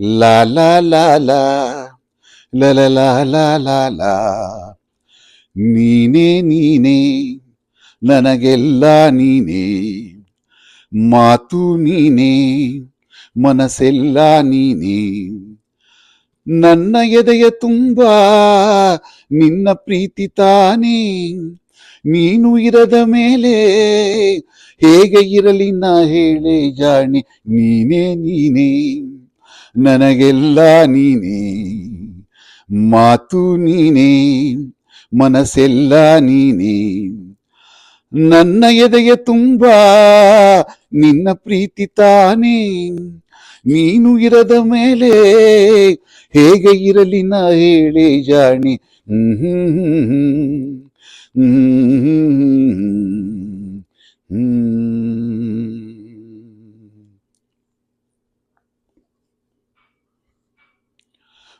ಲಾ ಲಾ ಲಾ ಲಾ ಲ ಲ ಲಾ ಲಾ ಲಾ ಲಾ ನೀನೇ ನೀನೇ. ನನಗೆಲ್ಲ ನೀನೇ. ಮಾತು ನೀನೇ. ಮನಸ್ಸೆಲ್ಲ ನೀನೇ. ನನ್ನ ಎದೆಯ ತುಂಬ ನಿನ್ನ ಪ್ರೀತಿ ತಾನೇ. ನೀನು ಇರದ ಮೇಲೆ ಹೇಗೆ ಇರಲಿ ನಾ ಹೇಳೆ ಜಾಣಿ, ನೀನೇ ನೀನೇ, ನನಗೆಲ್ಲ ನೀನೇ, ಮಾತು ನೀನೇ, ಮನಸ್ಸೆಲ್ಲ ನೀನೇ. ನನ್ನ ಎದೆಯ ತುಂಬಾ ನಿನ್ನ ಪ್ರೀತಿ ತಾನೇ. ನೀನು ಇರದ ಮೇಲೆ ಹೇಗೆ ಇರಲಿ ನಾ ಹೇಳಿ ಜಾಣಿ.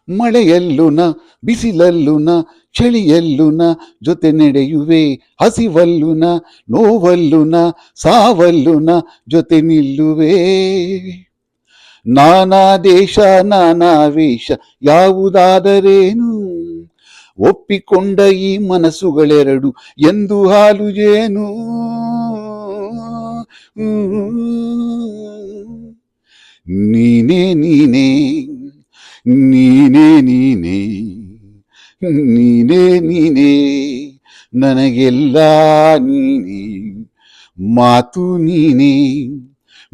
ಮಳೆಯಲ್ಲುನ, ಬಿಸಿಲಲ್ಲುನ, ಚಳಿಯಲ್ಲುನ ಜೊತೆ ನಡೆಯುವೆ. ಹಸಿವಲ್ಲುನ, ನೋವಲ್ಲುನ, ಸಾವಲ್ಲುನ ಜೊತೆ ನಿಲ್ಲುವೆ. ನಾನಾ ದೇಶ, ನಾನಾ ವೇಷ ಯಾವುದಾದರೇನು? ಒಪ್ಪಿಕೊಂಡ ಈ ಮನಸ್ಸುಗಳೆರಡು ಎಂದು ಹಾಲು ಜೇನು ನೀನೇ ನೀನೇ ನೀನೇ ನೀನೇ ನೀನೇ ನೀನೇ, ನನಗೆಲ್ಲ ನೀನೇ, ಮಾತು ನೀನೇ.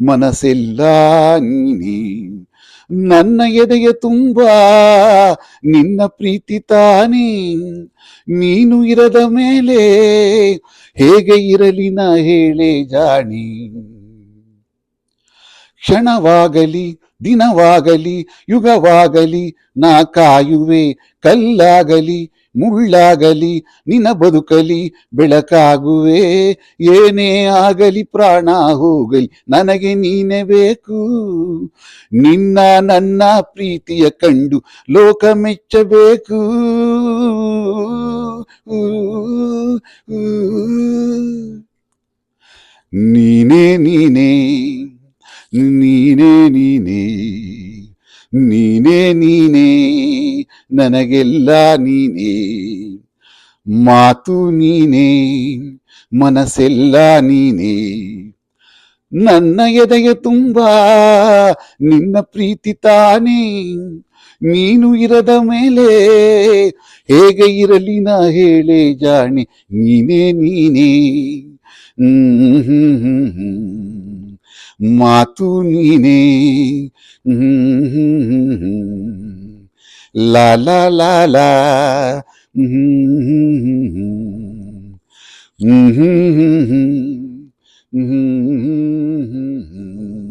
ಮನಸ್ಸೆಲ್ಲ ನೀನೇ. ನನ್ನ ಎದೆಯ ತುಂಬ ನಿನ್ನ ಪ್ರೀತಿ ತಾನೇ. ನೀನು ಇರದ ಮೇಲೆ ಹೇಗೆ ಇರಲಿ ನಾ ಹೇಳೆ ಜಾಣಿ. ಕ್ಷಣವಾಗಲಿ, ದಿನವಾಗಲಿ, ಯುಗವಾಗಲಿ, ನಾ ಕಾಯುವೆ ಕಲ್ಲಾಗಲಿ ಮುಳ್ಳಾಗಲಿ ನಿನ ಬದುಕಲಿ ಬೆಳಕಾಗುವೆ. ಏನೇ ಆಗಲಿ ಪ್ರಾಣ ಹೋಗಲಿ, ನನಗೆ ನೀನೆ ಬೇಕು. ನಿನ್ನ ನನ್ನ ಪ್ರೀತಿಯ ಕಂಡು ಲೋಕ ಮೆಚ್ಚಬೇಕು. ನೀನೇ ನೀನೇ ನೀನೇ ನೀನೇ. ನೀನೇ ನೀನೇ, ನನಗೆಲ್ಲ ನೀನೇ. ಮಾತು ನೀನೇ, ಮನಸ್ಸೆಲ್ಲ ನೀನೇ. ನನ್ನ ಎದೆಯ ತುಂಬ, ನಿನ್ನ ಪ್ರೀತಿ ತಾನೇ. ನೀನು ಇರದ ಮೇಲೆ ಹೇಗೆ ಇರಲಿ ನಾ ಹೇಳೆ ಜಾಣಿ, ನೀನೇ ನೀನೇ. ಹ್ಮ್ ಹ್ಮ್ ಹ್ಮ್ ಹ್ಮ್ ಮಾತು ನೀನೇ ಲಾಲ ಲಾಲ ಹ್ಮ್ ಹ್ಮ್ ಹ್ಮ್ ಹ್ಮ್ ಹ್ಮ್ ಹ್ಮ್ ಹ್ಮ್